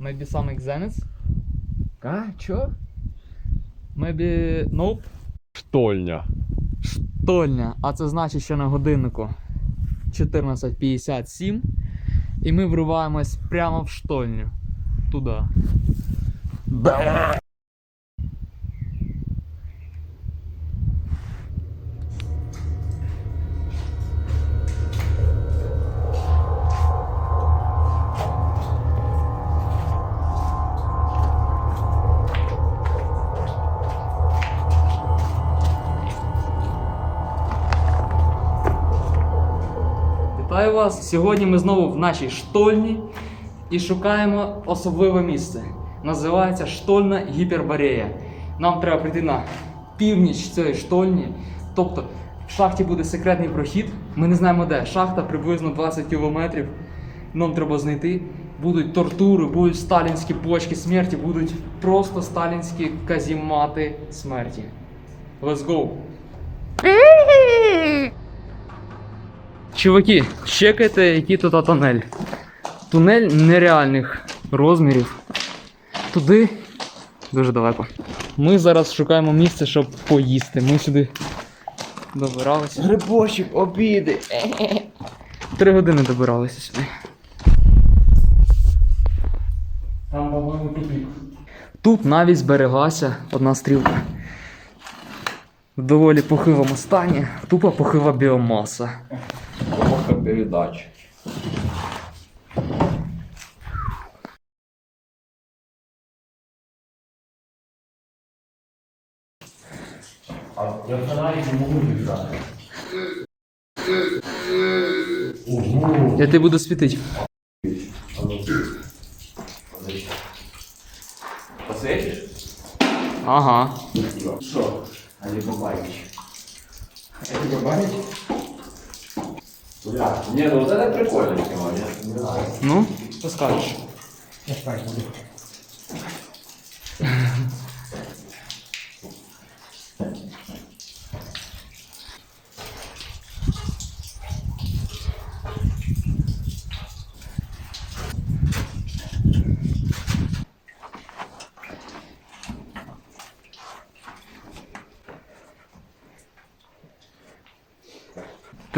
Maybe some exams? А, чо? Maybe nope. Штольня. Штольня. А це значить, що на годиннику 14.57. І ми вриваємось прямо в штольню. Туди. Вітаю вас! Сьогодні ми знову в нашій штольні і шукаємо особливе місце. Називається штольна гіпербарея. Нам треба прийти на північ цієї штольні. Тобто в шахті буде секретний прохід. Ми не знаємо де. Шахта приблизно 20 кілометрів. Нам треба знайти. Будуть тортури, будуть сталінські почки смерті, будуть просто сталінські казімати смерті. Let's go! Чуваки, чекайте, який тут тунель. Тунель нереальних розмірів. Туди дуже далеко. Ми зараз шукаємо місце, щоб поїсти. Ми сюди добиралися. Грибочок, обіди. Три години добиралися сюди. Там, по-моєму, тупик. Тут навіть збереглася одна стрілка. В доволі похилому стані. Тупо похила біомаса. Коробка передач. А я фонарик не можу держати. Ого. Я тебе буду світити. Посветишь? Ага. Что? А не побачиш. Это побачиш? Бля, не, ну вот это прикольно снимать, не знаю. Ну, что скажешь? Я спать буду.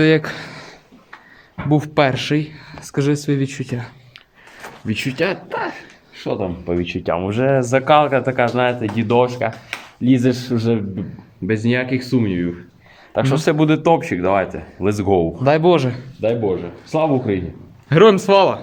Ти як був перший, скажи свої відчуття. Відчуття? Та що там по відчуттям? Уже закалка така, знаєте, дідошка. Лізеш вже без ніяких сумнівів. Так що все буде топчик, давайте. Let's go. Дай Боже. Дай Боже. Слава Україні! Героям слава!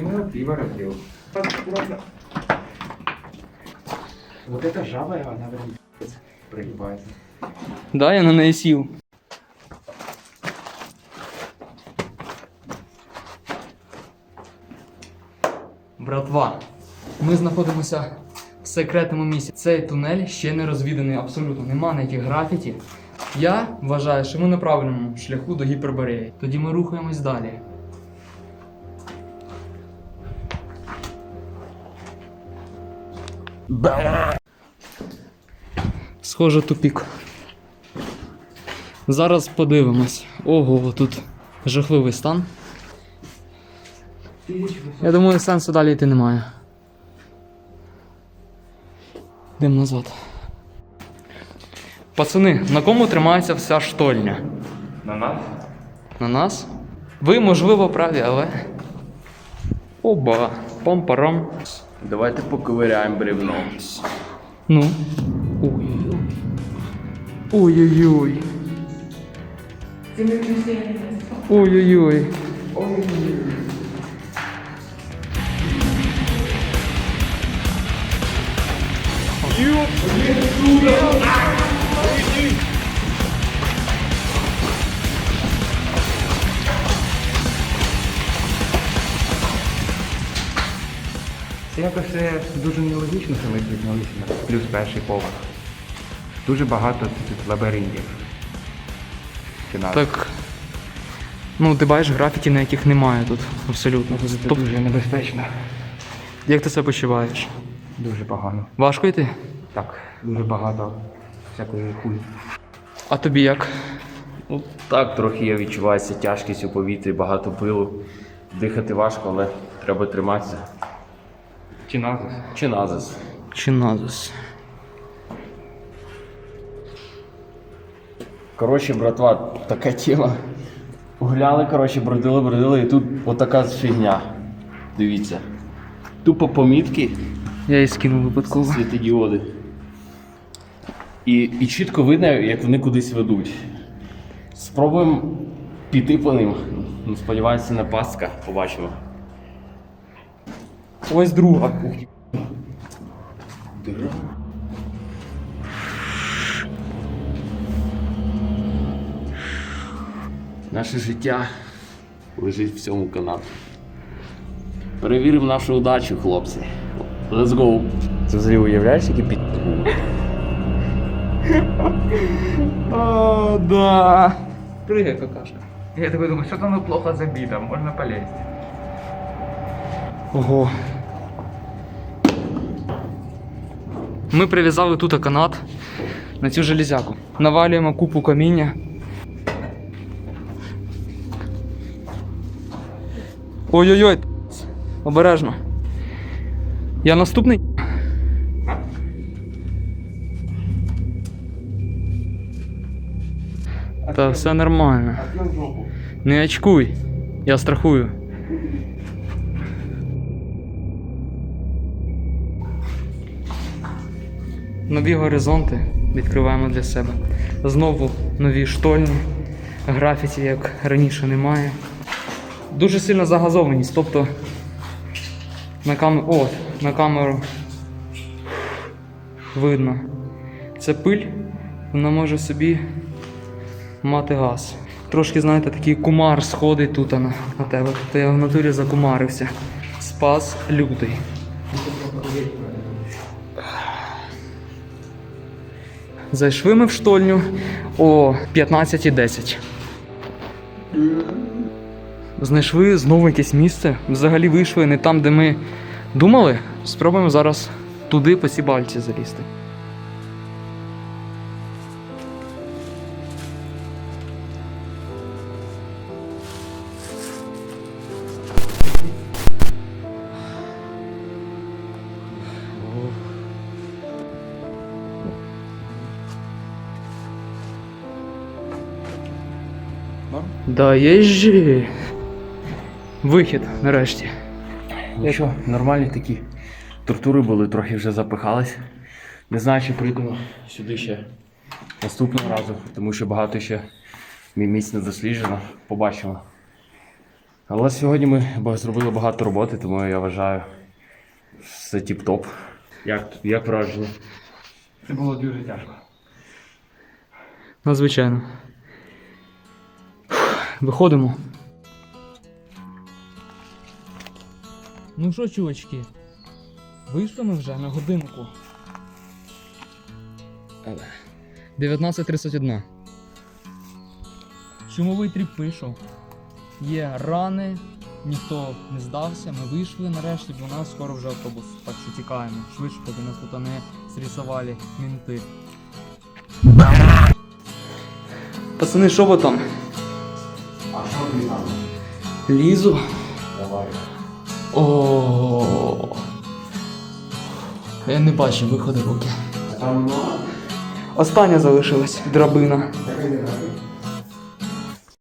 Ты мое пиво разбил. Аккуратно. Вот эта жаба, она прям прогибается. Да, я на неї сів. Братва, ми знаходимося в секретному місці. Цей тунель ще не розвіданий абсолютно, нема ніяких графіті. Я вважаю, що ми на правильному шляху до гіпербореї. Тоді ми рухаємось далі. Схоже, тупік. Зараз подивимось. Ого, тут жахливий стан. Я думаю, сенсу далі йти немає. Йдемо назад. Пацани, на кому тримається вся штольня? На нас? На нас? Ви, можливо, праві, але. Оба, пам-парам. Давайте поковиряємо бревно. Ну. Ой-ой-ой. Ой-ой-ой. Ой-ой-ой. Це якось дуже нелогічно, що ми на плюс перший поверх. Дуже багато тут лабіринтів. Так. Ну, ти бачиш графіті, на яких немає тут. Абсолютно. Це Тобто, дуже небезпечно. як ти себе почуваєш? Дуже погано. Важко йти? Так, дуже багато всякої хуй. А тобі як? Ну так, трохи я відчувається тяжкість у повітрі, багато пилу. Дихати важко, але треба триматися. Чи назис? Чи назис. Коротше, братва, така тема. Гуляли, коротше, бродили, бродили, і тут отака фігня. Дивіться. Тупо помітки, Я її скинув випадково. світодіоди. І, і чітко видно, як вони кудись ведуть. Спробуємо піти по ним. Ну, сподіваюся, не пастка, побачимо. Ось друга. Наше життя лежить в цьому канаті. Перевіримо нашу удачу, хлопці. Let's go. Це взагалі уявляєш, які під... О, да. Пригай, какашка. Я такой думаю, що там плохо забито, можна полезть. Ого. Ми прив'язали тут канат на цю железяку. Навалюємо купу каміння. Ой-ой-ой, обережно. Я наступний. Та все нормально. Не очкуй. Я страхую. Нові горизонти відкриваємо для себе. Знову нові штольні, графіті, як раніше, немає. Дуже сильна загазованість, тобто на камеру, о, на камеру видно. Це пиль, вона може собі мати газ. Трошки, знаєте, такий кумар сходить тут на, на тебе. Тобто я в натурі закумарився. Спас лютий. Зайшли ми в штольню о 15.10. Знайшли знову якесь місце. Взагалі вийшли не там, де ми думали. Спробуємо зараз туди по цій залізти. Да, є. Вихід, нарешті. Нічого, нормальні такі тортури були, трохи вже запихались. Не знаю, чи прийдемо сюди ще наступного разу, тому що багато ще місць не досліджено. Побачимо. Але сьогодні ми зробили багато роботи, тому я вважаю, все тіп-топ. Як, як враження? Це було дуже тяжко. Надзвичайно. Виходимо. Ну що, чувачки? Вийшли ми вже на годинку. 19.31. Шумовий тріп вийшов. Є рани, ніхто не здався. Ми вийшли нарешті, бо у нас скоро вже автобус. Так що тікаємо. Швидше, поки нас тут не срисували мінти. Пацани, що ви там? Лізу. Давай. О. Я не бачу виходу поки. Остання залишилась драбина.